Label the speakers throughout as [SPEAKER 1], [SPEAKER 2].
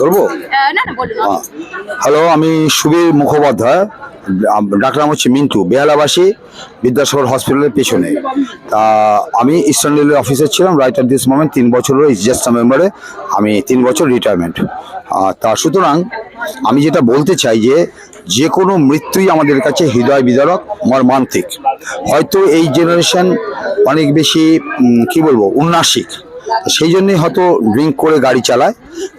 [SPEAKER 1] করব হ্যালো আমি সুবীর মুখোপাধ্যায়। ডাক্তার নাম হচ্ছে মিন্টু বেহালাবাসী বিদ্যাসাগর হসপিটালের পেছনে। তা আমি ইস্টার্ন রেলওয়ে অফিসার ছিলাম রাইট অ্যাট দিস মোমেন্ট তিন বছর জাস্ট মেম্বারে আমি তিন বছর রিটায়ারমেন্ট তা সুতরাং আমি যেটা বলতে চাই যে যে কোনো মৃত্যুই আমাদের কাছে হৃদয় বিদারক মর্মান্তিক। হয়তো এই জেনারেশন অনেক বেশি কি বলব উন্নাসিক। সেই জন্যই হয়তো ড্রিঙ্ক করে গাড়ি চালায়।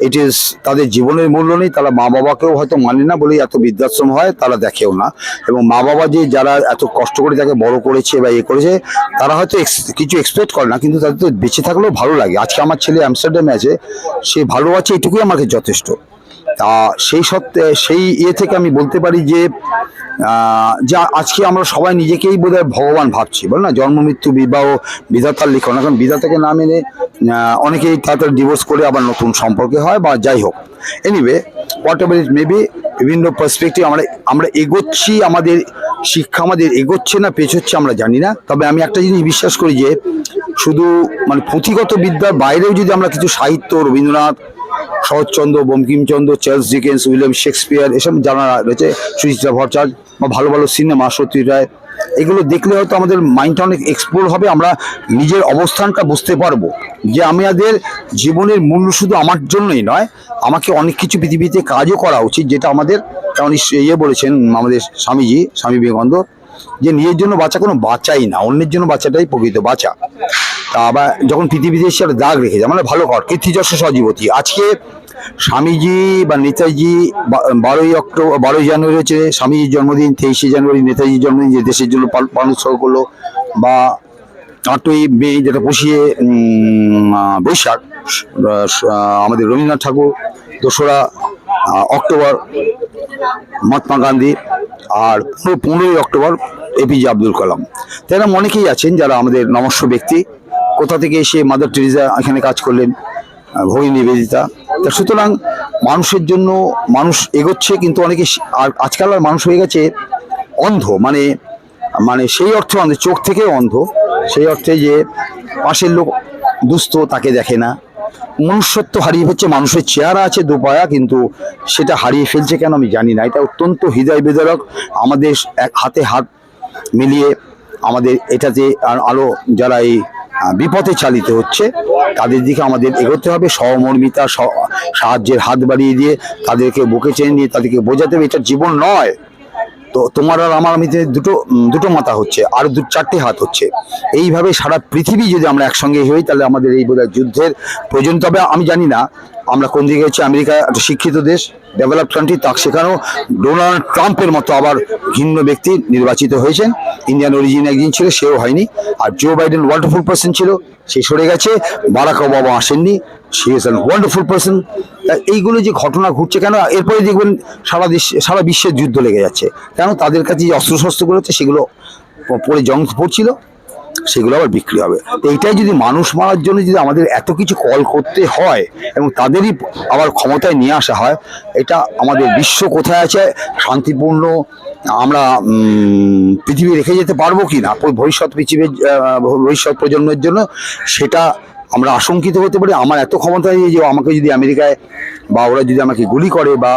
[SPEAKER 1] ইজ তাদের জীবনের মূল্য নেই, তারা মা বাবাকেও হয়তো মানে না বলেই এত বৃদ্ধাশ্রম হয়, তারা দেখেও না। এবং মা বাবা যে যারা এত কষ্ট করে তাকে বড় করেছে বা ইয়ে করেছে, তারা হয়তো কিছু এক্সপেক্ট করে না, কিন্তু তাদের তো বেঁচে থাকলেও ভালো লাগে। আজকে আমার ছেলে অ্যামস্টারডামে আছে, সে ভালো আছে, এটুকুই আমাকে যথেষ্ট। তা সেই সত্ত্বে, সেই ইয়ে থেকে আমি বলতে পারি যে যা আজকে আমরা সবাই নিজেকেই বোধহয় ভগবান ভাবছি, বল না? জন্ম, মৃত্যু, বিবাহ, বিধাতার লিখন। এখন বিধাতাকে না মেনে অনেকেই তাড়াতাড়ি ডিভোর্স করে আবার নতুন সম্পর্কে হয় বা যাই হোক। Anyway whatever it maybe বিভিন্ন পার্সপেক্টিভ আমরা আমরা এগোচ্ছি, আমাদের শিক্ষা আমাদের এগোচ্ছে না, পেছোচ্ছে আমরা জানি না। তবে আমি একটা জিনিস বিশ্বাস করি যে, শুধু মানে পুঁথিগত বিদ্যার বাইরেও যদি আমরা কিছু সাহিত্য, Rabindranath Saratchandra, Bankimchandra, Charles Dickens, William Shakespeare, এসব জানা রয়েছে, সুচিত্রা ভট্টাচার্য বা ভালো ভালো সিনেমা সত্যি রায়, এগুলো দেখলে হয়তো আমাদের মাইন্ডটা অনেক এক্সপ্লোর হবে, আমরা নিজের অবস্থানটা বুঝতে পারব। যে আমি আমাদের জীবনের মূল্য শুধু আমার জন্যই নয়, আমাকে অনেক কিছু পৃথিবীতে কাজও করা উচিত, যেটা আমাদের ইস- ইয়ে বলেছেন আমাদের স্বামীজি, স্বামী বিবেকানন্দ, যে নিজের জন্য বাঁচা কোনো বাঁচাই না, অন্যের জন্য বাঁচাটাই প্রকৃত বাঁচা। আবার যখন পৃথিবীতে এসে একটা দাগ রেখে যায় মানে ভালো কর কীর্তিযশ সজীবতী। আজকে স্বামীজি বা নেতাজি বারোই অক্টোবর বারোই জানুয়ারি হচ্ছে স্বামীজির জন্মদিন তেইশে জানুয়ারি নেতাজির জন্মদিন যে দেশের জন্য পাল- পালন উৎসব করল বা আটই মে যেটা আহ, বৈশাখ আমাদের রবীন্দ্রনাথ ঠাকুর দোসরা অক্টোবর মহাত্মা গান্ধী আর পনেরোই অক্টোবর এপিজে আব্দুল কালাম। তারা অনেকেই আছেন যারা আমাদের নমস্য ব্যক্তি। কোথা থেকে এসে মাদার টেরিজা এখানে কাজ করলেন ভগিনী নিবেদিতা। তা সুতরাং মানুষের জন্য মানুষ এগোচ্ছে, কিন্তু অনেকে আর আজকাল আর মানুষ হয়ে গেছে অন্ধ মানে মানে সেই অর্থে অন্ধ, চোখ থেকে অন্ধ। সেই অর্থে যে পাশের লোক দুস্থ, তাকে দেখে না। মনুষ্যত্ব হারিয়ে ফেলছে, মানুষের চেহারা আছে দুপায়া, কিন্তু সেটা হারিয়ে ফেলছে কেন আমি জানি না। এটা অত্যন্ত হৃদয় বেদরক। আমাদের এক হাতে হাত মিলিয়ে আমাদের এটাতে আর আরও যারা এই বিপথে চালিত হচ্ছে। তাদের দিকে আমাদের এগোতে হবে। সহমর্মিতা সাহায্যের হাত বাড়িয়ে দিয়ে তাদেরকে বুকে চেনে নিয়ে তাদেরকে বোঝাতে হবে। এটা জীবন নয়। তো তোমার আর আমার আমিতে দুটো দুটো মাথা হচ্ছে, আর দু চারটে হাত হচ্ছে। এইভাবে সারা পৃথিবী যদি আমরা একসঙ্গে হই, তাহলে আমাদের এই বোধহয় যুদ্ধের প্রয়োজন। তবে আমি জানি না, আমরা কোন দিকে হচ্ছে? আমেরিকা একটা শিক্ষিত দেশ। ডেভেলপ কান্ট্রি তা সেখানেও ডোনাল্ড ট্রাম্পের মতো আবার ভিন্ন ব্যক্তি নির্বাচিত হয়েছেন। ইন্ডিয়ান অরিজিন একদিন ছিল, সেও হয়নি। আর জো বাইডেন ওয়ান্ডারফুল পার্সন ছিল, সে সরে গেছে। বারাক ওবামা আসেননি, she is an wonderful person এইগুলো যে ঘটনা ঘটছে কেন? এরপরে দেখবেন সারা দেশ, সারা বিশ্বের যুদ্ধ লেগে যাচ্ছে। কেন? তাদের কাছে যে অস্ত্রশস্ত্রগুলো হচ্ছে, সেগুলো পরে জং পড়ছিল। সেগুলো আবার বিক্রি হবে। তো এইটাই যদি মানুষ মারার জন্য যদি আমাদের এত কিছু কল করতে হয় এবং তাদেরই আবার ক্ষমতায় নিয়ে আসা হয়, এটা আমাদের বিশ্ব কোথায় আছে, শান্তিপূর্ণ, আমরা পৃথিবী রেখে যেতে পারব কি না ভবিষ্যৎ পৃথিবীর ভবিষ্যৎ প্রজন্মের জন্য, সেটা আমরা আশঙ্কিত হতে পারি। আমার এত ক্ষমতা নেই যে আমাকে যদি আমেরিকায় বা ওরা যদি আমাকে গুলি করে বা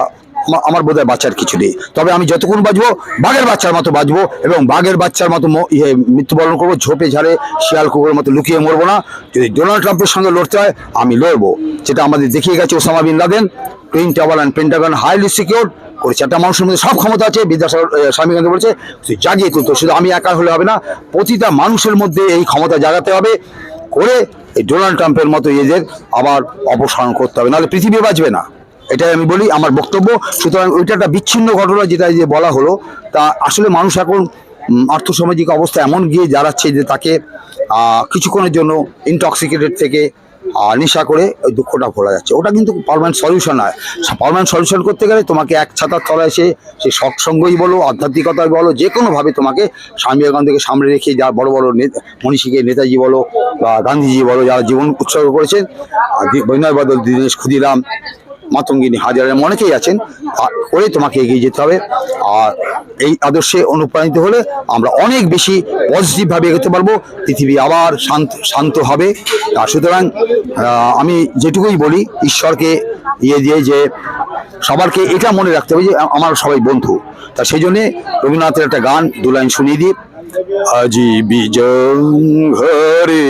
[SPEAKER 1] আমা- আমার বোধহয় বাচ্চার কিছু নেই। তবে আমি যতক্ষণ বাঁচবো বাঘের বাচ্চার মতো বাঁচবো এবং বাঘের বাচ্চার মতো ইয়ে মৃত্যুবরণ করব ঝোপে ঝাড়ে শিয়াল কুকুরের মতো লুকিয়ে মরবো না। যদি ডোনাল্ড ট্রাম্পের সঙ্গে লড়তে হয় আমি লড়বো। যেটা আমাদের দেখিয়ে গেছে Osama bin Laden. Twin tower and Pentagon highly secure করে চারটা মানুষের মধ্যে সব ক্ষমতা আছে বিদ্যাসাগর আহ, স্বামী গান্ধী বলেছে জাগিয়ে তুলতো শুধু আমি একা হলে হবে না প্রতিটা মানুষের মধ্যে এই ক্ষমতা জাগাতে হবে। করে এই ডোনাল্ড ট্রাম্পের মতো এদের আবার অপসারণ করতে হবে। নাহলে পৃথিবী বাঁচবে না। এটাই আমি বলি, আমার বক্তব্য। সুতরাং ওইটা একটা বিচ্ছিন্ন ঘটনা যেটা যে বলা হলো। তা আসলে মানুষ এখন আর্থসামাজিক অবস্থা এমন গিয়ে দাঁড়াচ্ছে যে তাকে কিছুক্ষণের জন্য ইনটক্সিকেটেড থেকে নেশা করে ওই দুঃখটা ভোলা যাচ্ছে। ওটা কিন্তু পারমানেন্ট সলিউশন নয়। পারমানেন্ট সলিউশন করতে গেলে তোমাকে এক ছাতার তলায় এসে, সে সৎসঙ্গই বলো, আধ্যাত্মিকতাই বলো যে কোনোভাবে তোমাকে স্বামী বিবেকানন্দকে সামনে রেখে যা বড় বড় মনীষীকে নেতাজি বলো বা গান্ধীজি বলো, যারা জীবন উৎসর্গ করেছেন আর দি- বৈনয় বদল, দীনেশ, ক্ষুদিরাম মাতঙ্গিনী হাজারের অনেকেই আছেন। করে তোমাকে এগিয়ে যেতে হবে। আর এই আদর্শে অনুপ্রাণিত হলে আমরা অনেক বেশি পজিটিভভাবে এগোতে পারব। পৃথিবী আবার শান্ত শান্ত হবে। আর সুতরাং আমি যেটুকুই বলি, ঈশ্বরকে ইয়ে দিয়ে যে সবারকে এটা মনে রাখতে হবে যে আমার সবাই বন্ধু। তা সেই জন্যে রবীন্দ্রনাথের একটা গান, দু লাইন শুনিয়ে দিই। আজি বিজং ঘরে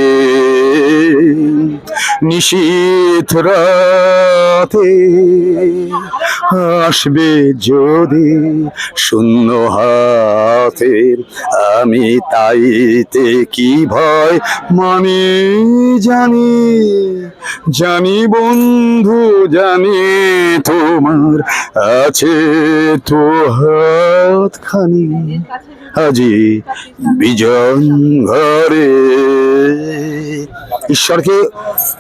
[SPEAKER 1] নিশীথ রাতে আসবে যদি শূন্য হাতে। আমি তাইতে কি ভয়? মানে জানি জানি বন্ধু, জানি তোমার আছে তো হাতখানি। আজি বিজন ঘরে। ঈশ্বরকে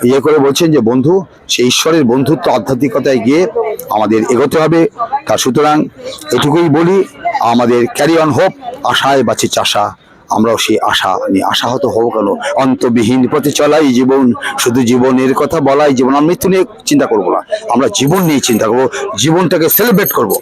[SPEAKER 1] ইয়ে করে বলছেন যে, বন্ধু সেই ঈশ্বরের বন্ধুত্ব আধ্যাত্মিকতায় গিয়ে আমাদের এগোতে হবে। তা সুতরাং এটুকুই বলি, আমাদের ক্যারি অন হোপ আশায় বাঁচে চাষা। আমরাও সেই আশা নিয়ে আশাহত হব কেন? অন্তবিহীন পথে চলাই জীবন, শুধু জীবনের কথা বলাই জীবন আমরা মৃত্যু নিয়ে চিন্তা করব না। আমরা জীবন নিয়ে চিন্তা করব, জীবনটাকে সেলিব্রেট করব।